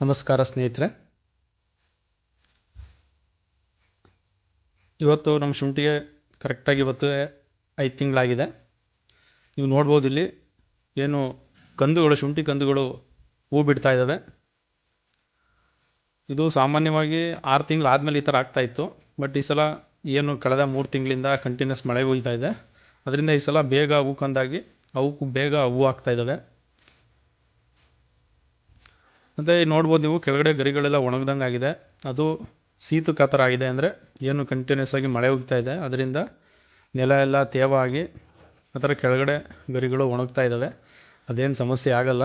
ನಮಸ್ಕಾರ ಸ್ನೇಹಿತರೆ. ಇವತ್ತು ನಮ್ಮ ಶುಂಠಿಗೆ ಕರೆಕ್ಟಾಗಿ ಇವತ್ತು ಐದು ತಿಂಗಳಾಗಿದೆ. ನೀವು ನೋಡ್ಬೋದು ಇಲ್ಲಿ ಏನು ಕಂದುಗಳು, ಶುಂಠಿ ಕಂದುಗಳು ಹೂ ಬಿಡ್ತಾ ಇದ್ದಾವೆ. ಇದು ಸಾಮಾನ್ಯವಾಗಿ ಆರು ತಿಂಗಳು ಆದಮೇಲೆ ಈ ಥರ ಆಗ್ತಾಯಿತ್ತು ಬಟ್ ಈ ಸಲ ಏನು ಕಳೆದ ಮೂರು ತಿಂಗಳಿಂದ ಕಂಟಿನ್ಯೂಸ್ ಮಳೆ ಹುಯ್ತಾ ಇದೆ. ಅದರಿಂದ ಈ ಸಲ ಬೇಗ ಹೂ ಕಂದಾಗಿ, ಅವಕ್ಕೂ ಬೇಗ ಹೂ ಆಗ್ತಾ ಇದ್ದಾವೆ. ಮತ್ತು ನೋಡ್ಬೋದು ನೀವು, ಕೆಳಗಡೆ ಗರಿಗಳೆಲ್ಲ ಒಣಗ್ದಂಗೆ ಆಗಿದೆ. ಅದು ಸೀತು ಥರ ಆಗಿದೆ ಅಂದರೆ ಏನು ಕಂಟಿನ್ಯೂಸ್ ಆಗಿ ಮಳೆ ಹೋಗ್ತಾ ಇದೆ. ಅದರಿಂದ ನೆಲ ಎಲ್ಲ ತೇವ ಆಗಿ ಆ ಥರ ಕೆಳಗಡೆ ಗರಿಗಳು ಒಣಗ್ತಾ ಇದ್ದಾವೆ. ಅದೇನು ಸಮಸ್ಯೆ ಆಗಲ್ಲ.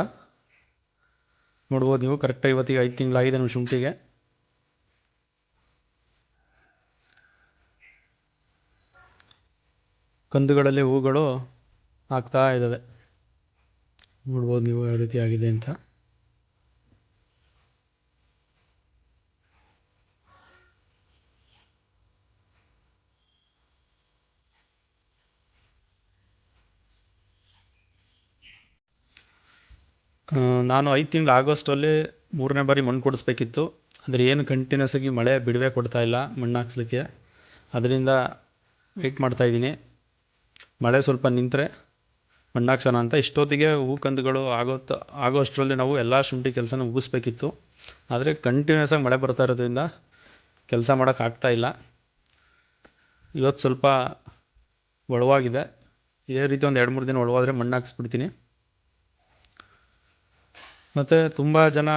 ನೋಡ್ಬೋದು ನೀವು ಕರೆಕ್ಟಾಗಿ ಇವತ್ತಿಗೆ ಐದು ತಿಂಗಳಾಗಿದೆ ನಮ್ಮ ಶುಂಠಿಗೆ. ಕಂದುಗಳಲ್ಲಿ ಹೂಗಳು ಆಗ್ತಾ ಇದ್ದಾವೆ. ನೋಡ್ಬೋದು ನೀವು ಯಾವ ರೀತಿ ಆಗಿದೆ ಅಂತ. ನಾನು ಐದು ತಿಂಗಳು ಆಗೋಸ್ಟಲ್ಲಿ ಮೂರನೇ ಬಾರಿ ಮಣ್ಣು ಕೊಡಿಸ್ಬೇಕಿತ್ತು. ಆದರೆ ಏನು ಕಂಟಿನ್ಯೂಸ್ ಆಗಿ ಮಳೆ ಬಿಡುವೆ ಕೊಡ್ತಾ ಇಲ್ಲ ಮಣ್ಣು ಹಾಕ್ಸ್ಲಿಕ್ಕೆ. ಅದರಿಂದ ವೆಯ್ಟ್ ಮಾಡ್ತಾಯಿದ್ದೀನಿ ಮಳೆ ಸ್ವಲ್ಪ ನಿಂತರೆ ಮಣ್ಣು ಹಾಕ್ಸೋಣ ಅಂತ. ಇಷ್ಟೊತ್ತಿಗೆ ಹೂ ಕಂದುಗಳು ಆಗೋತ್ ಆಗೋ ಅಷ್ಟರಲ್ಲಿ ನಾವು ಎಲ್ಲ ಶುಂಠಿ ಕೆಲಸನ ಮುಗಿಸ್ಬೇಕಿತ್ತು. ಆದರೆ ಕಂಟಿನ್ಯೂಸ್ ಆಗಿ ಮಳೆ ಬರ್ತಾ ಇರೋದ್ರಿಂದ ಕೆಲಸ ಮಾಡೋಕ್ಕಾಗ್ತಾ ಇಲ್ಲ. ಇವತ್ತು ಸ್ವಲ್ಪ ಒಳವಾಗಿದೆ. ಇದೇ ರೀತಿ ಒಂದು ಎರಡು ಮೂರು ದಿನ ಒಳವಾದರೆ ಮಣ್ಣು ಹಾಕ್ಸ್ಬಿಡ್ತೀನಿ. ಮತ್ತು ತುಂಬ ಜನ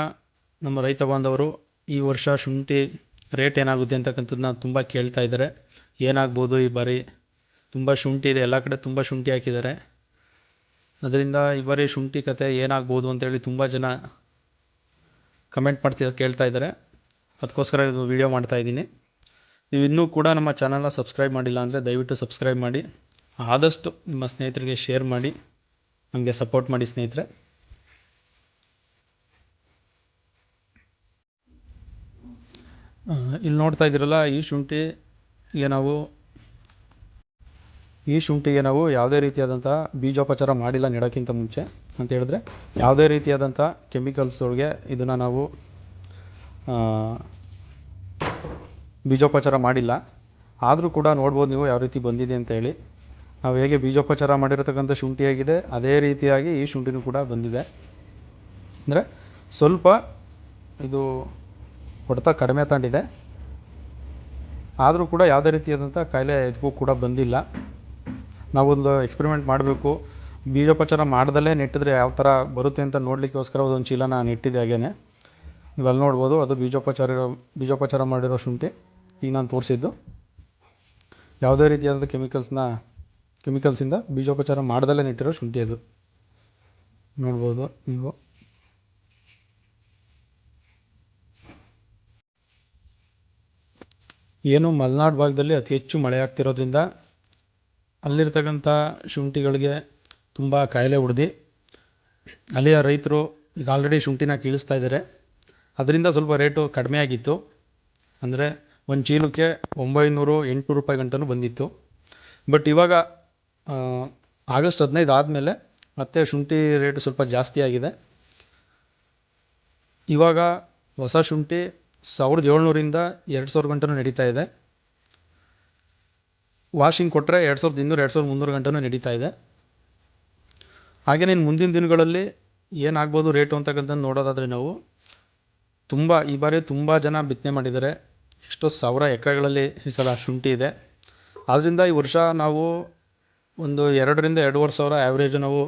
ನಮ್ಮ ರೈತ ಬಾಂಧವರು ಈ ವರ್ಷ ಶುಂಠಿ ರೇಟ್ ಏನಾಗುತ್ತೆ ಅಂತಕ್ಕಂಥದ್ದನ್ನ ತುಂಬ ಕೇಳ್ತಾ ಇದ್ದಾರೆ. ಏನಾಗ್ಬೋದು ಈ ಬಾರಿ? ತುಂಬ ಶುಂಠಿ ಇದೆ. ಎಲ್ಲ ಕಡೆ ತುಂಬ ಶುಂಠಿ ಹಾಕಿದ್ದಾರೆ. ಅದರಿಂದ ಈ ಬಾರಿ ಶುಂಠಿ ಕತೆ ಏನಾಗ್ಬೋದು ಅಂತೇಳಿ ತುಂಬ ಜನ ಕಮೆಂಟ್ ಮಾಡ್ತಿದ್ದಾರೆ ಕೇಳ್ತಾ ಇದ್ದಾರೆ. ಅದಕ್ಕೋಸ್ಕರ ಇದು ವಿಡಿಯೋ ಮಾಡ್ತಾ ಇದ್ದೀನಿ. ನೀವು ಇನ್ನೂ ಕೂಡ ನಮ್ಮ ಚಾನಲ್ನ ಸಬ್ಸ್ಕ್ರೈಬ್ ಮಾಡಿಲ್ಲ ಅಂದರೆ ದಯವಿಟ್ಟು ಸಬ್ಸ್ಕ್ರೈಬ್ ಮಾಡಿ. ಆದಷ್ಟು ನಿಮ್ಮ ಸ್ನೇಹಿತರಿಗೆ ಶೇರ್ ಮಾಡಿ. ನಮಗೆ ಸಪೋರ್ಟ್ ಮಾಡಿ ಸ್ನೇಹಿತರೆ. ಇಲ್ಲಿ ನೋಡ್ತಾ ಇದ್ದೀರಲ್ಲ, ಈ ಶುಂಠಿಗೆ ನಾವು, ಈ ಶುಂಠಿಗೆ ನಾವು ಯಾವುದೇ ರೀತಿಯಾದಂಥ ಬೀಜೋಪಚಾರ ಮಾಡಿಲ್ಲ ನೆಡೋಕ್ಕಿಂತ ಮುಂಚೆ ಅಂತ ಹೇಳಿದ್ರೆ, ಯಾವುದೇ ರೀತಿಯಾದಂಥ ಕೆಮಿಕಲ್ಸ್ಗಳಿಗೆ ಇದನ್ನು ನಾವು ಬೀಜೋಪಚಾರ ಮಾಡಿಲ್ಲ. ಆದರೂ ಕೂಡ ನೋಡ್ಬೋದು ನೀವು ಯಾವ ರೀತಿ ಬಂದಿದೆ ಅಂತ ಹೇಳಿ. ನಾವು ಹೇಗೆ ಬೀಜೋಪಚಾರ ಮಾಡಿರತಕ್ಕಂಥ ಶುಂಠಿಯಾಗಿದೆ ಅದೇ ರೀತಿಯಾಗಿ ಈ ಶುಂಠಿನೂ ಕೂಡ ಬಂದಿದೆ. ಅಂದರೆ ಸ್ವಲ್ಪ ಇದು ಹೊಡೆತ ಕಡಿಮೆ ತಗೊಂಡಿದೆ ಆದರೂ ಕೂಡ ಯಾವುದೇ ರೀತಿಯಾದಂಥ ಕಾಯಿಲೆ ಇದಕ್ಕೂ ಕೂಡ ಬಂದಿಲ್ಲ. ನಾವೊಂದು ಎಕ್ಸ್ಪೆರಿಮೆಂಟ್ ಮಾಡಬೇಕು. ಬೀಜೋಪಚಾರ ಮಾಡ್ದಲೇ ನೆಟ್ಟಿದ್ರೆ ಯಾವ ಥರ ಬರುತ್ತೆ ಅಂತ ನೋಡಲಿಕ್ಕೋಸ್ಕರ ಒಂದು ಚೀಲನ ನೆಟ್ಟಿದ್ದೆ ಹಾಗೇನೆ. ನೀವು ಅಲ್ಲಿ ನೋಡ್ಬೋದು, ಅದು ಬೀಜೋಪಚಾರ ಬೀಜೋಪಚಾರ ಮಾಡಿರೋ ಶುಂಠಿ. ಈಗ ನಾನು ತೋರಿಸಿದ್ದು. ಯಾವುದೇ ರೀತಿಯಾದ ಕೆಮಿಕಲ್ಸ್ನ ಕೆಮಿಕಲ್ಸಿಂದ ಬೀಜೋಪಚಾರ ಮಾಡ್ದಲೇ ನೆಟ್ಟಿರೋ ಶುಂಠಿ ಅದು. ನೋಡ್ಬೋದು ನೀವು. ಏನು ಮಲೆನಾಡು ಭಾಗದಲ್ಲಿ ಅತಿ ಹೆಚ್ಚು ಮಳೆ ಆಗ್ತಿರೋದ್ರಿಂದ ಅಲ್ಲಿರ್ತಕ್ಕಂಥ ಶುಂಠಿಗಳಿಗೆ ತುಂಬ ಕಾಯಿಲೆ ಹೊಡ್ದು, ಅಲ್ಲಿಯ ರೈತರು ಈಗ ಆಲ್ರೆಡಿ ಶುಂಠಿನ ಕೀಳಿಸ್ತಾ ಇದ್ದಾರೆ. ಅದರಿಂದ ಸ್ವಲ್ಪ ರೇಟು ಕಡಿಮೆ ಆಗಿತ್ತು. ಅಂದರೆ ಒಂದು ಚೀಲಕ್ಕೆ ಒಂಬೈನೂರು ಎಂಟುನೂರು ರೂಪಾಯಿ ಗಂಟನೂ ಬಂದಿತ್ತು. ಬಟ್ ಇವಾಗ ಆಗಸ್ಟ್ ಹದಿನೈದು ಆದಮೇಲೆ ಮತ್ತೆ ಶುಂಠಿ ರೇಟು ಸ್ವಲ್ಪ ಜಾಸ್ತಿ ಆಗಿದೆ. ಇವಾಗ ಹೊಸ ಶುಂಠಿ ಸಾವಿರದ ಏಳ್ನೂರಿಂದ ಎರಡು ಸಾವಿರ ಗಂಟನೂ ನಡೀತಾ ಇದೆ. ವಾಷಿಂಗ್ ಕೊಟ್ಟರೆ ಎರಡು ಸಾವಿರದ ಇನ್ನೂರು, ಎರಡು ಸಾವಿರದ ಮುನ್ನೂರು ಗಂಟನೂ ನಡೀತಾ ಇದೆ. ಹಾಗೆಯೇ ಇನ್ನು ಮುಂದಿನ ದಿನಗಳಲ್ಲಿ ಏನಾಗ್ಬೋದು ರೇಟು ಅಂತಕ್ಕಂಥದ್ದು ನೋಡೋದಾದರೆ ನಾವು ತುಂಬ, ಈ ಬಾರಿ ತುಂಬ ಜನ ಬಿತ್ತನೆ ಮಾಡಿದ್ದಾರೆ. ಎಷ್ಟೋ ಸಾವಿರ ಎಕರೆಗಳಲ್ಲಿ ಈ ಸಲ ಶುಂಠಿ ಇದೆ. ಆದ್ದರಿಂದ ಈ ವರ್ಷ ನಾವು ಒಂದು ಎರಡರಿಂದ ಎರಡೂವರೆ ಸಾವಿರ ಆ್ಯಾವ್ರೇಜ್ ನಾವು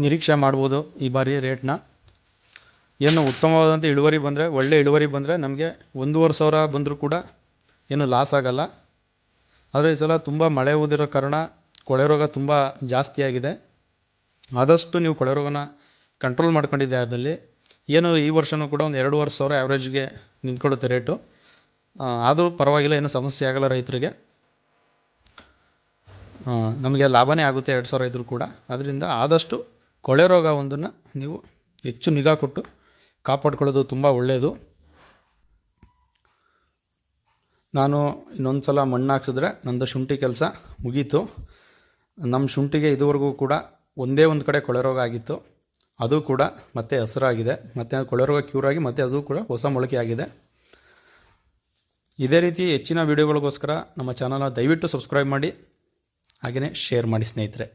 ನಿರೀಕ್ಷೆ ಮಾಡ್ಬೋದು ಈ ಬಾರಿ ರೇಟ್ನ. ಏನು ಉತ್ತಮವಾದಂಥ ಇಳುವರಿ ಬಂದರೆ, ಒಳ್ಳೆ ಇಳುವರಿ ಬಂದರೆ ನಮಗೆ ಒಂದೂವರೆ ಸಾವಿರ ಬಂದರೂ ಕೂಡ ಏನು ಲಾಸ್ ಆಗಲ್ಲ. ಆದರೆ ಈ ಸಲ ತುಂಬ ಮಳೆ ಊದಿರೋ ಕಾರಣ ಕೊಳೆ ರೋಗ ತುಂಬ ಜಾಸ್ತಿ ಆಗಿದೆ. ಆದಷ್ಟು ನೀವು ಕೊಳೆ ರೋಗನ ಕಂಟ್ರೋಲ್ ಮಾಡ್ಕೊಂಡಿದ್ದೆ ಆದಲ್ಲಿ. ಏನು ಈ ವರ್ಷವೂ ಕೂಡ ಒಂದು ಎರಡೂವರೆ ಸಾವಿರ ಆ್ಯಾವ್ರೇಜ್ಗೆ ನಿಂತ್ಕೊಳ್ಳುತ್ತೆ ರೇಟು ಆದರೂ ಪರವಾಗಿಲ್ಲ, ಏನೂ ಸಮಸ್ಯೆ ಆಗಲ್ಲ ರೈತರಿಗೆ. ನಮಗೆ ಲಾಭನೇ ಆಗುತ್ತೆ ಎರಡು ಸಾವಿರ ಇದ್ದರೂ ಕೂಡ. ಅದರಿಂದ ಆದಷ್ಟು ಕೊಳೆ ರೋಗ ಒಂದನ್ನು ನೀವು ಹೆಚ್ಚು ನಿಗಾ ಕೊಟ್ಟು ಕಾಪಾಡ್ಕೊಳ್ಳೋದು ತುಂಬ ಒಳ್ಳೆಯದು ನಾನು ಇನ್ನೊಂದು ಸಲ ಮಣ್ಣು ಹಾಕ್ಸಿದ್ರೆ ನಂದು ಶುಂಠಿ ಕೆಲಸ ಮುಗೀತು. ನಮ್ಮ ಶುಂಠಿಗೆ ಇದುವರೆಗೂ ಕೂಡ ಒಂದೇ ಒಂದು ಕಡೆ ಕೊಳೆರೋಗ ಆಗಿತ್ತು. ಅದು ಕೂಡ ಮತ್ತೆ ಹಸಿರಾಗಿದೆ. ಮತ್ತು ಕೊಳೆರೋಗ ಕ್ಯೂರ್ ಆಗಿ ಮತ್ತೆ ಅದು ಕೂಡ ಹೊಸ ಮೊಳಕೆ ಆಗಿದೆ. ಇದೇ ರೀತಿ ಹೆಚ್ಚಿನ ವೀಡಿಯೋಗಳಿಗೋಸ್ಕರ ನಮ್ಮ ಚಾನಲ್ನ ದಯವಿಟ್ಟು ಸಬ್ಸ್ಕ್ರೈಬ್ ಮಾಡಿ. ಹಾಗೆಯೇ ಶೇರ್ ಮಾಡಿ ಸ್ನೇಹಿತರೆ.